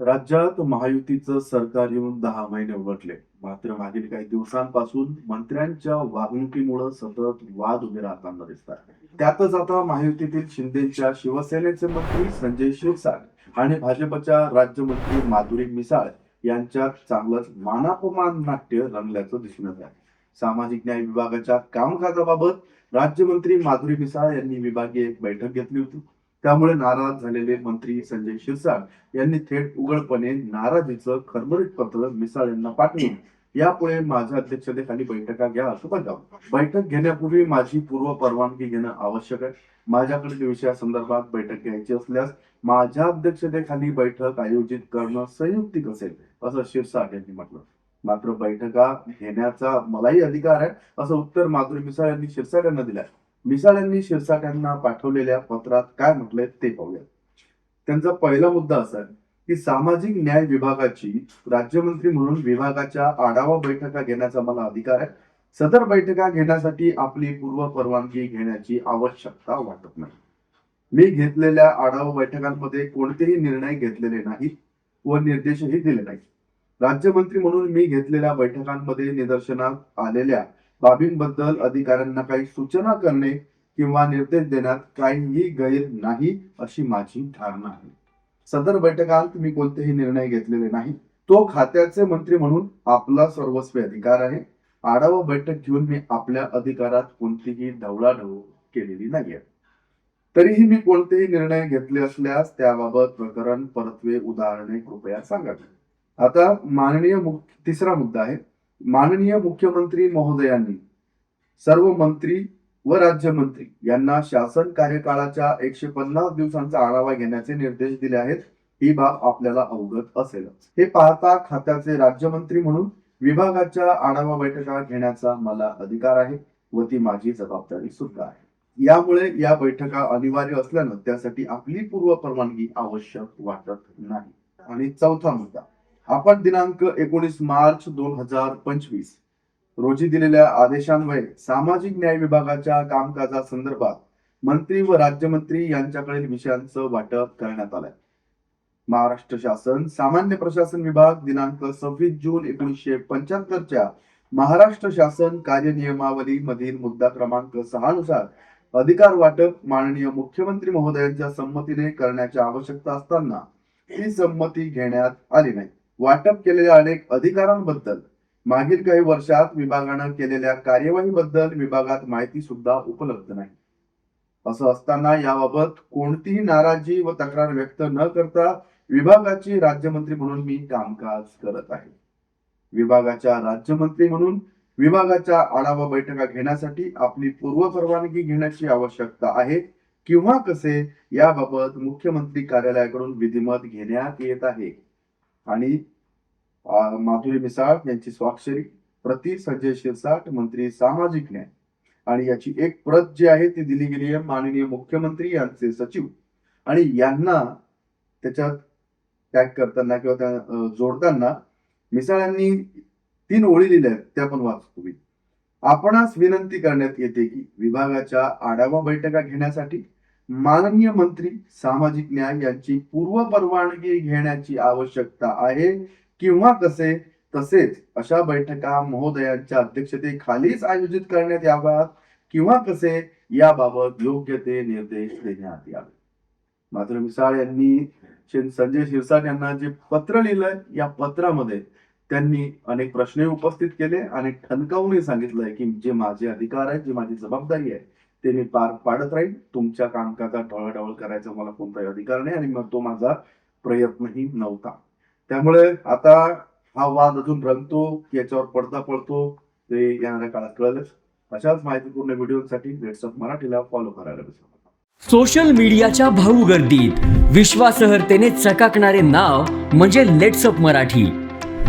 राज्यात महायुतीचं सरकार येऊन दहा महिने उलटले. मात्र मागील काही दिवसांपासून मंत्र्यांच्या वागणुकीमुळे सतत वाद उभे राहताना दिसतात. त्यातच आता महायुतीतील शिंदेच्या शिवसेनेचे मंत्री संजय शिरसाट आणि भाजपच्या राज्यमंत्री माधुरी मिसाळ यांच्यात चांगलंच मानापमान नाट्य रंगल्याचं दिसून येत आहे. सामाजिक न्याय विभागाच्या कामकाजाबाबत राज्यमंत्री माधुरी मिसाळ यांनी विभागीय एक बैठक घेतली होती. त्यामुळे नाराज झालेले मंत्री संजय शिरसाट यांनी थेट उघडपणे नाराजीचं खरबरीत पत्र मिसाळ यांना पाठवून यापुढे माझ्या अध्यक्षतेखाली बैठका घ्या असं बजावलं बैठक घेण्यापूर्वी माझी पूर्व परवानगी घेणं आवश्यक आहे. माझ्याकडील विषयासंदर्भात बैठक घ्यायची असल्यास माझ्या अध्यक्षतेखाली बैठक आयोजित करणं संयुक्तिक असेल असं शिरसाट यांनी म्हटलं. मात्र बैठका घेण्याचा मलाही अधिकार आहे असं उत्तर माधुरी मिसाळ यांनी शिरसाट यांना दिलं मिसाळ्यांनी यांनी पाठवलेल्या पत्रात काय म्हटलंय ते पाहूया त्यांचा पहिला मुद्दा असा आहे की सामाजिक न्याय विभागाची राज्यमंत्री म्हणून विभागाच्या आढावा बैठका घेण्याचा मला अधिकार आहे. सदर बैठका घेण्यासाठी आपली पूर्व परवानगी घेण्याची आवश्यकता वाटत नाही. मी घेतलेल्या आढावा बैठकांमध्ये कोणतेही निर्णय घेतलेले नाहीत व निर्देशही दिले नाहीत. राज्यमंत्री म्हणून मी घेतलेल्या बैठकांमध्ये निदर्शनात आलेल्या बाबींबद्दल अधिकाऱ्यांना काही सूचना करणे किंवा निर्देश देण्यात काहीही गैर नाही अशी माझी धारणा आहे. सदर बैठकात मी कोणतेही निर्णय घेतलेले नाही. तो खात्याचे मंत्री म्हणून आपला सर्वस्वी अधिकार आहे. आढावा बैठक घेऊन मी आपल्या अधिकारात कोणतीही ढवळाढवळ केलेली नाहीये. तरीही मी कोणतेही निर्णय घेतले असल्यास त्याबाबत प्रकरण परत्वे उदाहरणे कृपया सांगावी आता माननीय तिसरा मुद्दा आहे. माननीय मुख्यमंत्री महोदयांनी सर्व मंत्री व राज्यमंत्री यांना शासन कार्यकाळाच्या एकशे पन्नास दिवसांचा आढावा घेण्याचे निर्देश दिले आहेत. ही बाब आपल्याला अवगत असेल हे पाहता खात्याचे राज्यमंत्री म्हणून विभागाच्या आढावा बैठका घेण्याचा मला अधिकार आहे व ती माझी जबाबदारी सुद्धा आहे. यामुळे या बैठका अनिवार्य असल्यानं त्यासाठी आपली पूर्व परवानगी आवश्यक वाटत नाही. आणि चौथा मुद्दा. आपण दिनांक एकोणीस मार्च दोन हजार पंचवीस रोजी दिलेल्या आदेशान्वये सामाजिक न्याय विभागाच्या कामकाजासंदर्भात मंत्री व राज्यमंत्री यांच्याकडील विषयांचं वाटप करण्यात आलंय. महाराष्ट्र शासन सामान्य प्रशासन विभाग दिनांक सव्वीस जून एकोणीसशे पंच्याहत्तरच्या महाराष्ट्र शासन कार्यनियमावली मधील मुद्दा क्रमांक सहा नुसार अधिकार वाटप माननीय मुख्यमंत्री महोदयांच्या संमतीने करण्याची आवश्यकता असताना ही संमती घेण्यात आली नाही. वाटप केलेल्या अनेक अधिकारांबद्दल मागील काही वर्षात विभागानं केलेल्या कार्यवाहीबद्दल विभागात माहिती सुद्धा उपलब्ध नाही. असं असताना याबाबत कोणतीही नाराजी व तक्रार व्यक्त न करता विभागाची राज्यमंत्री म्हणून मी कामकाज करत आहे. विभागाच्या राज्यमंत्री म्हणून विभागाच्या आढावा बैठका घेण्यासाठी आपली पूर्व परवानगी घेण्याची आवश्यकता आहे किंवा कसे याबाबत मुख्यमंत्री कार्यालयाकडून विधिमत घेण्यात येत आहे. आणि माधुरी मिसाळ यांची स्वाक्षरी प्रति संजय शिरसाट मंत्री सामाजिक न्याय. आणि याची एक प्रत जी आहे ती दिली गेली आहे माननीय मुख्यमंत्री यांचे सचिव. आणि यांना त्याच्यात टॅग करताना किंवा त्या जोडताना मिसाळांनी तीन ओळी लिहिल्या आहेत त्या पण वाचतो मी आपणास विनंती करण्यात येते की विभागाच्या आढावा बैठका घेण्यासाठी माननीय मंत्री सामाजिक न्याय यांची पूर्व परवानगी घेण्याची आवश्यकता आहे किंवा कसे? तसेच अशा बैठका महोदयांच्या अध्यक्षतेखालीच आयोजित करण्यात याव्यात किंवा कसे? याबाबत योग्य ते निर्देश देण्यात यावे मात्र मिसाळ यांनी संजय शिरसाट यांना जे पत्र लिहिलंय या पत्रामध्ये त्यांनी अनेक प्रश्न उपस्थित केले आणि ठणकावूनही सांगितलंय की जे माझे अधिकार आहेत जी माझी जबाबदारी आहे ते मी पार पाडत राहील तुमच्या कामकाजात ढवळाढवळ करायचा मला कोणताही अधिकार नाही आणि मग तो माझा प्रयत्नही नव्हता. त्यामुळे आता हा वाद अजून रंगतो याच्यावर पडदा पडतो ते येणाऱ्या काळात कळलंच. अशाच माहितीपूर्ण व्हिडिओसाठी लेट्सअप मराठीला फॉलो करायला विसरू सोशल मीडियाच्या भाऊ गर्दीत विश्वासहर्तेने चकाकणारे नाव म्हणजे लेट्सअप मराठी.